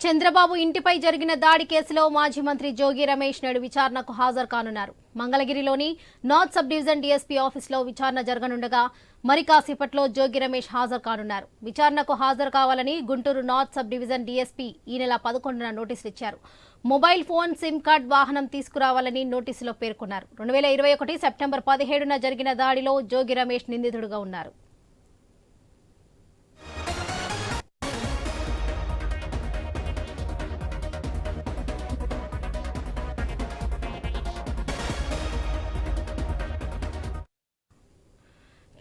చంద్రబాబు ఇంటిపై జరిగిన దాడి కేసులో మాజీ మంత్రి జోగి రమేష్ నేడు విచారణకు హాజరు కానున్నారు. మంగళగిరిలోని నార్త్ సబ్ డివిజన్ డీఎస్పీ ఆఫీసులో విచారణ జరగనుండగా మరి కాసేపట్లో జోగి రమేష్ హాజరు కానున్నారు. విచారణకు హాజరు కావాలని Guntur north sub division DSP ఈ నెల పదకొండున నోటీసులు ఇచ్చారు. మొబైల్ ఫోన్ సిమ్ కార్డ్ వాహనం తీసుకురావాలని నోటీసులో పేర్కొన్నారు. రెండు వేల ఇరవై ఒకటి సెప్టెంబర్ పదిహేడున జరిగిన దాడిలో జోగి రమేష్ నిందితుడుగా ఉన్నారు.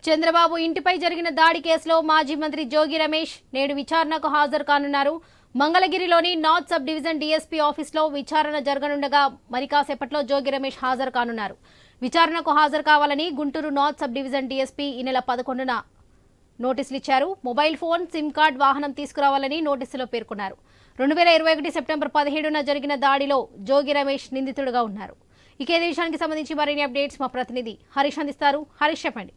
చంద్రబాబు ఇంటిపై జరిగిన దాడి కేసులో మాజీ మంత్రి జోగి రమేష్ నేడు విచారణకు హాజరు కానున్నారు. మంగళగిరిలోని నార్త్ సబ్ డివిజన్ డీఎస్పీ ఆఫీసులో విచారణ జరగనుండగా మరికాసేపట్లో జోగి రమేష్ హాజరు కానున్నారు. విచారణకు హాజరు కావాలని Guntur north sub division DSP ఈ నెల పదకొండున నోటీసులు ఇచ్చారు. మొబైల్ ఫోన్ సిమ్ కార్డ్ వాహనం తీసుకురావాలని నోటీసులో పేర్కొన్నారు. రెండు వేల ఇరవై ఒకటి సెప్టెంబర్ పదిహేడున జరిగిన దాడిలో జోగి రమేష్ నిందితుడుగా ఉన్నారు. ఇక విషయానికి సంబంధించి మరిన్ని అప్డేట్స్ మా ప్రతినిధి హరీష్ అందిస్తారు. హరీష్ చెప్పండి.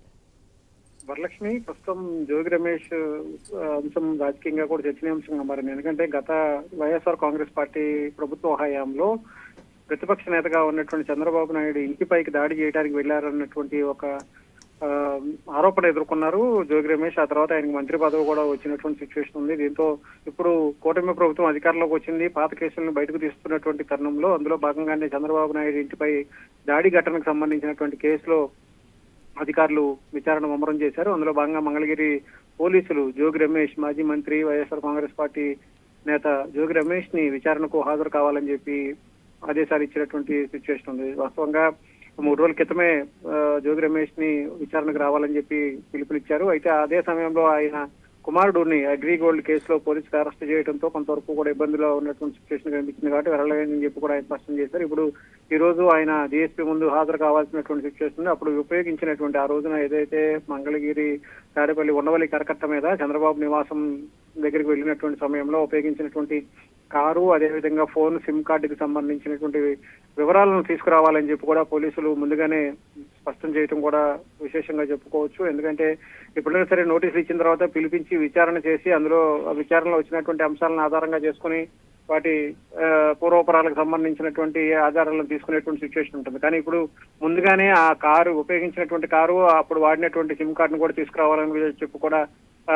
వరలక్ష్మి ప్రస్తుతం జోగి రమేష్ అంశం రాజకీయంగా కూడా చర్చనీయాంశంగా మారింది. ఎందుకంటే గత వైఎస్ఆర్ కాంగ్రెస్ పార్టీ ప్రభుత్వ హయాంలో ప్రతిపక్ష నేతగా ఉన్నటువంటి చంద్రబాబు నాయుడు ఇంటిపైకి దాడి చేయడానికి వెళ్ళారన్నటువంటి ఒక ఆరోపణ ఎదుర్కొన్నారు జోగి రమేష్. ఆ తర్వాత ఆయనకి మంత్రి పదవి కూడా వచ్చినటువంటి సిచ్యువేషన్ ఉంది. దీంతో ఇప్పుడు కూటమి ప్రభుత్వం అధికారంలోకి వచ్చింది. పాత కేసులను బయటకు తీస్తున్నటువంటి తరుణంలో అందులో భాగంగానే చంద్రబాబు నాయుడు ఇంటిపై దాడి ఘటనకు సంబంధించినటువంటి కేసులో అధికారులు విచారణ ముమ్మరం చేశారు. అందులో భాగంగా మంగళగిరి పోలీసులు జోగి రమేష్ మాజీ మంత్రి వైఎస్ఆర్ కాంగ్రెస్ పార్టీ నేత జోగి రమేష్ని విచారణకు హాజరు కావాలని చెప్పి ఆదేశాలు ఇచ్చినటువంటి సిచ్యువేషన్ ఉంది. వాస్తవంగా మూడు రోజుల క్రితమే ఆ, జోగి రమేష్ని విచారణకు రావాలని చెప్పి పిలుపునిచ్చారు. అయితే అదే సమయంలో ఆయన కుమారుడుని అగ్రిగోల్డ్ కేసులో పోలీసులు అరెస్ట్ చేయడంతో కొంతవరకు కూడా ఇబ్బందిలో ఉన్నటువంటి సిచ్యువేషన్ కనిపించింది కాబట్టి వెళ్ళలేదని చెప్పి కూడా ఆయన స్పష్టం చేశారు. ఇప్పుడు ఈ రోజు ఆయన డిఎస్పీ ముందు హాజరు కావాల్సినటువంటి సిచ్యువేషన్ అప్పుడు ఉపయోగించినటువంటి ఆ రోజున ఏదైతే మంగళగిరి తాడేపల్లి ఉండవల్లి కరకట్ట మీద చంద్రబాబు నివాసం దగ్గరికి వెళ్ళినటువంటి సమయంలో ఉపయోగించినటువంటి కారు అదేవిధంగా ఫోన్ సిమ్ కార్డుకి సంబంధించినటువంటి వివరాలను తీసుకురావాలని చెప్పి కూడా పోలీసులు ముందుగానే స్పష్టం చేయటం కూడా విశేషంగా చెప్పుకోవచ్చు. ఎందుకంటే ఎప్పుడైనా సరే నోటీసులు ఇచ్చిన తర్వాత పిలిపించి విచారణ చేసి అందులో ఆ విచారణలో వచ్చినటువంటి అంశాలను ఆధారంగా చేసుకుని వాటి పూర్వపరాలకు సంబంధించినటువంటి ఆధారాలను తీసుకునేటువంటి సిచ్యువేషన్ ఉంటుంది. కానీ ఇప్పుడు ముందుగానే ఆ కారు ఉపయోగించినటువంటి కారు అప్పుడు వాడినటువంటి సిమ్ కార్డును కూడా తీసుకురావాలని చెప్పి కూడా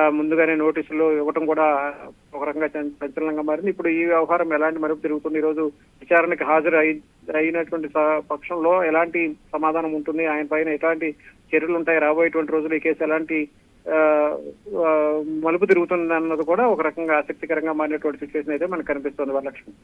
ముందుగానే నోటీసులు ఇవ్వటం కూడా ఒక రకంగా సంచలనంగా మారింది. ఇప్పుడు ఈ వ్యవహారం ఎలాంటి మరుపు తిరుగుతుంది? ఈ రోజు విచారణకు హాజరు అయినటువంటి పక్షంలో ఎలాంటి సమాధానం ఉంటుంది? ఆయన పైన ఎలాంటి చర్యలు ఉంటాయి? రాబోయేటువంటి రోజులు ఈ కేసు ఎలాంటి ఆ, మలుపు తిరుగుతుంది అన్నది కూడా ఒక రకంగా ఆసక్తికరంగా మారినటువంటి సిచ్యువేషన్ అయితే మనకు కనిపిస్తుంది వరలక్ష్మి.